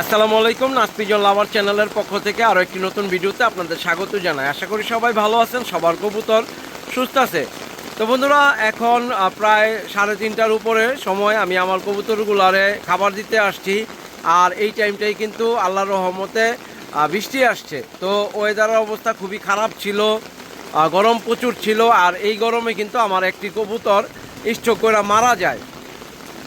আসসালামু আলাইকুম নাসপিজন লাভার চ্যানেলের পক্ষ থেকে আরও একটি নতুন ভিডিওতে আপনাদের স্বাগত জানাই। আশা করি সবাই ভালো আছেন, সবার কবুতর সুস্থ আছে। তো বন্ধুরা, এখন প্রায় সাড়ে তিনটার উপরে সময়, আমি আমার কবুতরগুলারে খাবার দিতে আসছি। আর এই টাইমটাই কিন্তু আল্লাহর রহমতে বৃষ্টি আসছে। তো ওয়েদারের অবস্থা খুবই খারাপ ছিল গরম প্রচুর ছিল, আর এই গরমে কিন্তু আমার একটি কবুতর স্ট্রোক করে মারা যায়।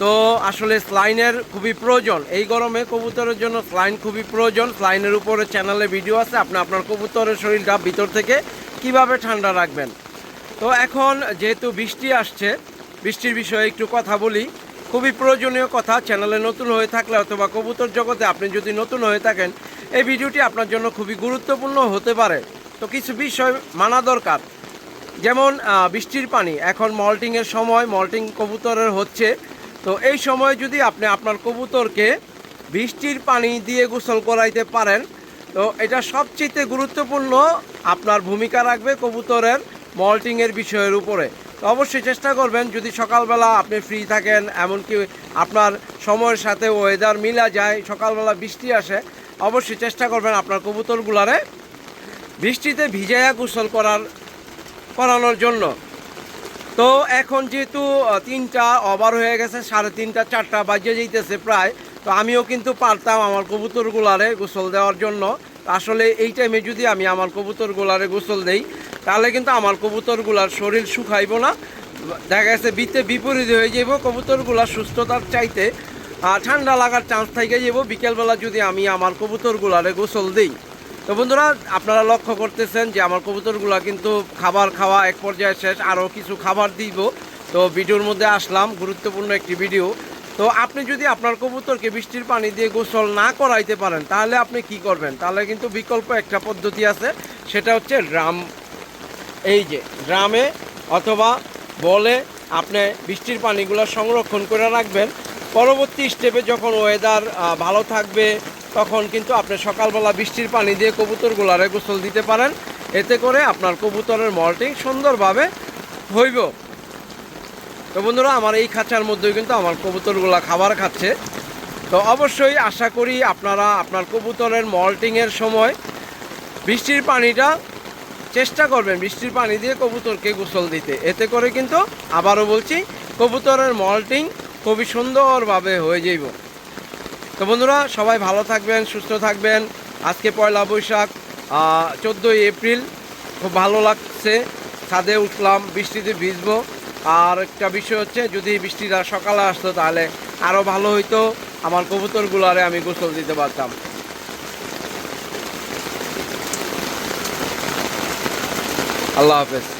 তো আসলে স্লাইনের খুবই প্রয়োজন। এই গরমে কবুতরের জন্য স্লাইন খুবই প্রয়োজন। স্লাইনের উপরে চ্যানেলে ভিডিও আছে, আপনি আপনার কবুতরের শরীরটা ভিতর থেকে কীভাবে ঠান্ডা রাখবেন। তো এখন যেহেতু বৃষ্টি আসছে, বৃষ্টির বিষয়ে একটু কথা বলি। খুবই প্রয়োজনীয় কথা চ্যানেলে নতুন হয়ে থাকলে অথবা কবুতর জগতে আপনি যদি নতুন হয়ে থাকেন, এই ভিডিওটি আপনার জন্য খুবই গুরুত্বপূর্ণ হতে পারে। তো কিছু বিষয় মানা দরকার। যেমন বৃষ্টির পানি। এখন মল্টিংয়ের সময় মল্টিং কবুতরের হচ্ছে তো এই সময় যদি আপনি আপনার কবুতরকে বৃষ্টির পানি দিয়ে গোসল করাইতে পারেন, তো এটা সবচেয়ে গুরুত্বপূর্ণ আপনার ভূমিকা রাখবে কবুতরের মল্টিংয়ের বিষয়ের উপরে। তো অবশ্যই চেষ্টা করবেন, যদি সকালবেলা আপনি ফ্রি থাকেন, এমনকি আপনার সময়ের সাথে ওয়েদার মিলা যায়, সকালবেলা বৃষ্টি আসে, অবশ্যই চেষ্টা করবেন আপনার কবুতরগুলারে বৃষ্টিতে ভিজাইয়া গোসল করার, করানোর জন্য। তো এখন যেহেতু তিনটা ওভার হয়ে গেছে, সাড়ে তিনটা, চারটা বাজে যেতেছে প্রায়, তো আমিও কিন্তু পারতাম আমার কবুতর কবুতরগুলারে গোসল দেওয়ার জন্য। আসলে এই টাইমে যদি আমি আমার কবুতর কবুতরগুলারে গোসল দেই, তাহলে কিন্তু আমার কবুতরগুলার শরীর শুকাইব না। দেখা গেছে বিতে বিপরীত হয়ে যাব কবুতরগুলার সুস্থতার চাইতে ঠান্ডা লাগার চান্স থেকে যাব বিকেলবেলা যদি আমি আমার কবুতর কবুতরগুলারে গোসল দিই। তো বন্ধুরা, আপনারা লক্ষ্য করতেছেন যে আমার কবুতরগুলো কিন্তু খাবার খাওয়া এক পর্যায়ে শেষ, আরও কিছু খাবার দিব। তো ভিডিওর মধ্যে আসলাম, গুরুত্বপূর্ণ একটি ভিডিও। তো আপনি যদি আপনার কবুতরকে বৃষ্টির পানি দিয়ে গোসল না করাইতে পারেন, তাহলে আপনি কি করবেন? তাহলে কিন্তু বিকল্প একটা পদ্ধতি আছে, সেটা হচ্ছে ড্রাম। এই যে, ড্রামে অথবা বলে আপনি বৃষ্টির পানিগুলো সংরক্ষণ করে রাখবেন। পরবর্তী স্টেপে যখন ওয়েদার ভালো থাকবে তখন কিন্তু আপনি সকালবেলা বৃষ্টির পানি দিয়ে কবুতরগুলারে গোসল দিতে পারেন। এতে করে আপনার কবুতরের মল্টিং সুন্দরভাবে হইব। তো বন্ধুরা, আমার এই খাঁচার মধ্যেও কিন্তু আমার কবুতরগুলা খাবার খাচ্ছে। তো অবশ্যই আশা করি আপনারা আপনার কবুতরের মল্টিংয়ের সময় বৃষ্টির পানিটা চেষ্টা করবেন, বৃষ্টির পানি দিয়ে কবুতরকে গোসল দিতে। এতে করে কিন্তু আবারও বলছি, কবুতরের মল্টিং খুবই সুন্দরভাবে হয়ে যাইব। তো বন্ধুরা, সবাই ভালো থাকবেন, সুস্থ থাকবেন। আজকে পয়লা বৈশাখ চোদ্দোই এপ্রিল। খুব ভালো লাগছে। ছাদে উঠলাম, বৃষ্টিতে ভিজবো। আর একটা বিষয় হচ্ছে, যদি বৃষ্টিটা সকালে আসতো তাহলে আরও ভালো হইতো। আমার কবুতরগুলারে আমি গোসল দিতে পারতাম। আল্লাহ হাফেজ।